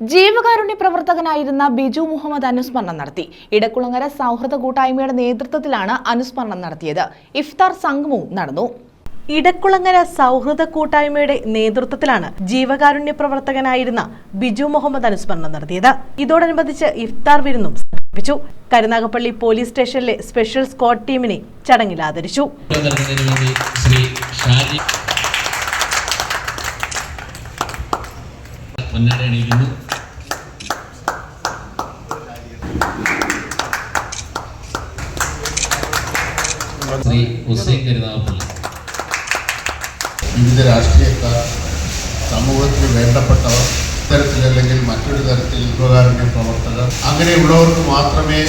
ജീവകാരുണ്യ പ്രവർത്തകനായിരുന്ന ബിജു മുഹമ്മദ് അനുസ്മരണം നടത്തി. ഇടക്കുളങ്ങര സൗഹൃദ കൂട്ടായ്മയുടെ നേതൃത്വത്തിലാണ് അനുസ്മരണം നടത്തിയത്. ഇഫ്താർ സംഗമവും നടന്നു. ഇടക്കുളങ്ങര സൗഹൃദ കൂട്ടായ്മയുടെ നേതൃത്വത്തിലാണ് ജീവകാരുണ്യ പ്രവർത്തകനായിരുന്ന ബിജു മുഹമ്മദ് അനുസ്മരണം നടത്തിയത്. ഇതോടനുബന്ധിച്ച് ഇഫ്താർ വിരുന്നും സംഘടിപ്പിച്ചു. കരുനാഗപ്പള്ളി പോലീസ് സ്റ്റേഷനിലെ സ്പെഷ്യൽ സ്ക്വാഡ് ടീമിനെ ചടങ്ങിൽ ആദരിച്ചു നൽകുന്നതിന് വേണ്ടി ശ്രീ ഷാജി പൊന്നാട അണിയിക്കുന്നു ശ്രീ ഹുസൈൻ കരുനാഗപ്പള്ളി. വിവിധ രാഷ്ട്രീയക്കാർ സമൂഹത്തിന് വേണ്ടപ്പെട്ടവർ ഇത്തരത്തിലല്ലെങ്കിൽ മറ്റൊരു തരത്തിൽ ഉപകാരുണ്യ പ്രവർത്തകർ അങ്ങനെയുള്ളവർക്ക് മാത്രമേ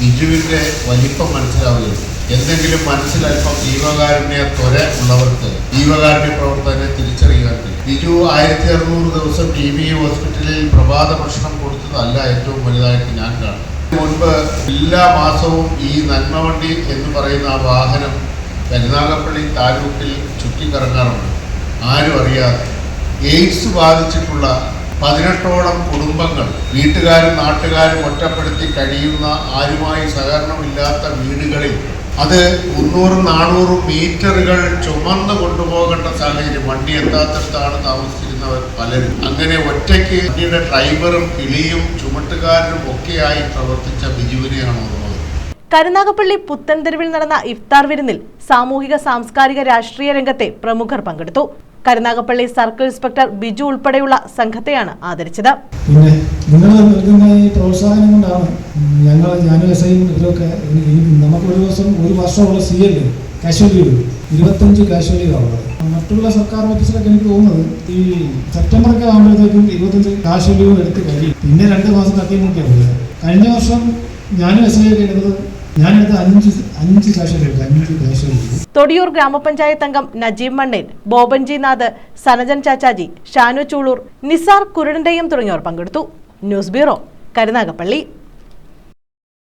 ബിജുവിന്റെ വലിപ്പം മനസ്സിലാവുകയുള്ളൂ. എന്തെങ്കിലും മനസ്സിലല്പം ജീവകാരുണ്യ ത്വര ഉള്ളവർക്ക് ജീവകാരുണ്യ പ്രവർത്തകനെ തിരിച്ചറിയാൻ ബിജു ആയിരത്തി അറുന്നൂറ് ദിവസം ടി ബി ഹോസ്പിറ്റലിൽ പ്രഭാത ഭക്ഷണം കൊടുത്തതല്ല ഏറ്റവും വലുതായിട്ട് ഞാൻ കാണുന്നത് മുൻപ് എല്ലാ മാസവും ഈ നന്മവണ്ടി എന്ന് പറയുന്ന ആ വാഹനം കരുനാഗപ്പള്ളി താലൂക്കിൽ ചുറ്റിക്കറങ്ങാറുണ്ട്. ആരും അറിയാതെ. എയ്ഡ്സ് ബാധിച്ചിട്ടുള്ള പതിനെട്ടോളം കുടുംബങ്ങൾ വീട്ടുകാരും നാട്ടുകാരും ഒറ്റപ്പെടുത്തി കഴിയുന്ന ആരുമായി സഹകരണമില്ലാത്ത വീടുകളിൽ അത് മുന്നൂറും നാനൂറും മീറ്ററുകൾ ചുമന്ന് കൊണ്ടുപോകേണ്ട സാഹചര്യം. വണ്ടി എത്താത്തടത്താണ് താമസിച്ചിരുന്നവർ പലരും. അങ്ങനെ ഒറ്റയ്ക്ക് വണ്ടിയുടെ ഡ്രൈവറും കിളിയും ചുമട്ടുകാരനും ഒക്കെയായി പ്രവർത്തിച്ച ബിജുവിനെയാണ് ഓർമ്മത് കരുനാഗപ്പള്ളി പുത്തൻതെരുവിൽ നടന്ന ഇഫ്താർ വിരുന്നിൽ സാമൂഹിക സാംസ്കാരിക രാഷ്ട്രീയ രംഗത്തെ പ്രമുഖർ പങ്കെടുത്തു. കരുനാഗപ്പള്ളി സർക്കിൾ ഇൻസ്പെക്ടർ ബിജു ഉൾപ്പെടെയുള്ള സംഘത്തെയാണ് ആദരിച്ചത്. പിന്നെ നിങ്ങൾ നൽകുന്ന ഈ പ്രോത്സാഹനം കൊണ്ടാണ് ഞങ്ങൾ ഞാനും ഇനി നമുക്ക് ഒരു ദിവസം ഒരു വർഷമുള്ള സി എൽ കാഷ്വൽ ലീവ് ഇരുപത്തഞ്ച് ലീവ് മറ്റുള്ള സർക്കാർ ഓഫീസിലൊക്കെ എനിക്ക് തോന്നുന്നത് ഈ സെപ്റ്റംബറൊക്കെ ആകുമ്പോഴത്തേക്കും ഇരുപത്തഞ്ച് കാഷ്വൽ ലീവ് എടുത്ത് കഴിയും. പിന്നെ രണ്ട് മാസം തട്ടിമുട്ടിയാണ് കൂട്ടിയാണ് കഴിഞ്ഞ വർഷം ഞാനും എസ് ഐ ഒക്കെ എടുത്തത് തൊടിയൂർ ഗ്രാമപഞ്ചായത്ത് അംഗം നജീബ് മണ്ണേൻ ബോബൻജി നാഥ് സനജൻ ചാച്ചാജി ഷാനു ചൂളൂർ നിസാർ കുരുടന്റെയും തുടങ്ങിയവർ പങ്കെടുത്തു. News bureau Karunagappally.